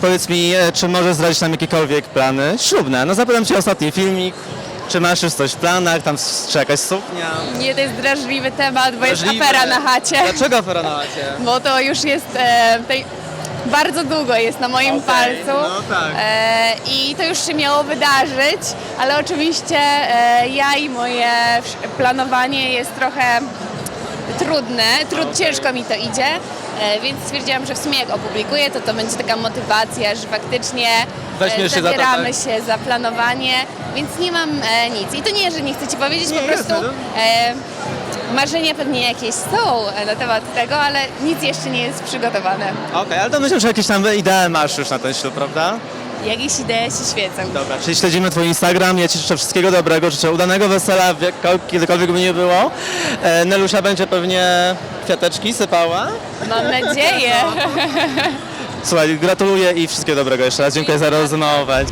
Powiedz mi, e, czy możesz zdradzić nam jakiekolwiek plany ślubne? No zapytam cię o ostatni filmik. Czy masz już coś w planach, tam czy jakaś suknia? Nie, to jest drażliwy temat, bo jest Drażliwe. afera na chacie. Dlaczego afera na chacie? Bo to już jest e, tej, bardzo długo jest na moim Okej, palcu. no tak. E, I to już się miało wydarzyć, ale oczywiście e, ja i moje wsz- planowanie jest trochę trudne, trud, ciężko mi to idzie, e, więc stwierdziłam, że w sumie jak opublikuję, to to będzie taka motywacja, że faktycznie Weźmiesz się za zabieramy tak? się za planowanie, więc nie mam e, nic. I to nie, że nie chcę Ci powiedzieć, Nie, po prostu no. e, marzenia pewnie jakieś są e, na temat tego, ale nic jeszcze nie jest przygotowane. Okej, ale to myślę, że jakieś tam idee masz już na ten ślub, prawda? Jakieś idee się świecą. Dobra, czyli śledzimy Twój Instagram. Ja Ci życzę wszystkiego dobrego, życzę udanego wesela, kiedykolwiek by nie było. E, Nelusia będzie pewnie kwiateczki sypała. Mam nadzieję. Słuchaj, gratuluję i wszystkiego dobrego jeszcze raz. Dziękuję za rozmowę.